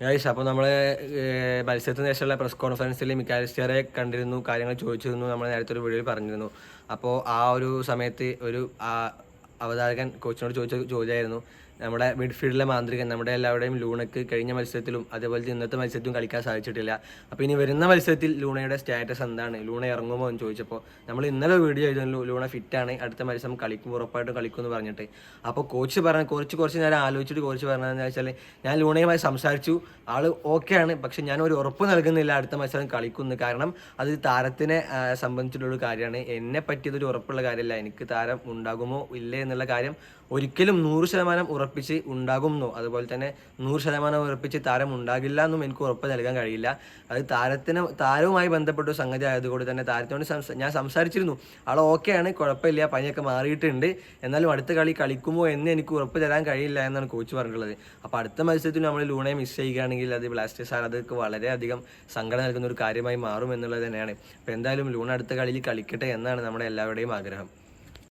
Guys അപ്പോൾ നമ്മൾ മത്സരത്തിന് ശേഷമുള്ള പ്രസ് കോൺഫറൻസിൽ മിക്കാലിസ്റ്റിയറെ കണ്ടിരുന്നു കാര്യങ്ങൾ ചോദിച്ചിരുന്നു നമ്മൾ നേരത്തെ ഒരു വീഡിയോയിൽ പറഞ്ഞിരുന്നു. അപ്പോൾ ആ ഒരു സമയത്ത് ഒരു അവതാരകൻ കോച്ചിനോട് ചോദിച്ച ചോദ്യമായിരുന്നു നമ്മുടെ മിഡ്ഫീൽഡിലെ മാന്ത്രികൻ നമ്മുടെ എല്ലാവരുടെയും ലൂണയ്ക്ക് കഴിഞ്ഞ മത്സരത്തിലും അതേപോലെ ഇന്നത്തെ മത്സരത്തിലും കളിക്കാൻ സാധിച്ചിട്ടില്ല. അപ്പോൾ ഇനി വരുന്ന മത്സരത്തിൽ ലൂണയുടെ സ്റ്റാറ്റസ് എന്താണ്? ലൂണ ഇറങ്ങുമോ എന്ന് ചോദിച്ചപ്പോൾ നമ്മൾ ഇന്നലെ വീഡിയോ ചെയ്തു ലൂണ ഫിറ്റാണ് അടുത്ത മത്സരം കളിക്കും ഉറപ്പായിട്ടും കളിക്കും എന്ന് പറഞ്ഞിട്ട്. അപ്പോൾ കോച്ച് പറഞ്ഞ കുറച്ച് കുറച്ച് നേരം ആലോചിച്ചിട്ട് കോച്ച് പറഞ്ഞതെന്ന് വെച്ചാൽ ഞാൻ ലൂണയുമായി സംസാരിച്ചു. ആൾ ഓക്കെ ആണ്. പക്ഷെ ഞാൻ ഒരു ഉറപ്പ് നൽകുന്നില്ല അടുത്ത മത്സരം കളിക്കുന്നു കാരണം അത് താരത്തിനെ സംബന്ധിച്ചിട്ടുള്ള കാര്യമാണ്. എന്നെ പറ്റിയതൊരു ഉറപ്പുള്ള കാര്യമല്ല. എനിക്ക് താരം ഉണ്ടാകുമോ ഇല്ലേ എന്നുള്ള കാര്യം ഒരിക്കലും നൂറ് ശതമാനം ഉറപ്പിച്ച് ഉണ്ടാകുമെന്നോ അതുപോലെ തന്നെ നൂറ് ശതമാനം ഉറപ്പിച്ച് താരം ഉണ്ടാകില്ല എന്നും എനിക്ക് ഉറപ്പ് നൽകാൻ കഴിയില്ല. അത് താരത്തിന് താരവുമായി ബന്ധപ്പെട്ട സംഗതി ആയതുകൊണ്ട് തന്നെ താരത്തോട് ഞാൻ സംസാരിച്ചിരുന്നു. ആൾ ആണ് കുഴപ്പമില്ല പനിയൊക്കെ മാറിയിട്ടുണ്ട്. എന്നാലും അടുത്ത കളി കളിക്കുമോ എന്ന് എനിക്ക് ഉറപ്പ് തരാൻ കഴിയില്ല എന്നാണ് കോച്ച് പറഞ്ഞിട്ടുള്ളത്. അപ്പോൾ അടുത്ത മത്സരത്തിൽ നമ്മൾ ലൂണയെ മിസ് ചെയ്യുകയാണെങ്കിൽ അത് ബ്ലാസ്റ്റേഴ്സ് ആരാധകർക്ക് വളരെയധികം സങ്കടം നൽകുന്ന ഒരു കാര്യമായി മാറും എന്നുള്ളത് തന്നെയാണ്. അപ്പോൾ എന്തായാലും ലൂണ അടുത്ത കളിയിൽ കളിക്കട്ടെ എന്നാണ് നമ്മുടെ എല്ലാവരുടെയും ആഗ്രഹം.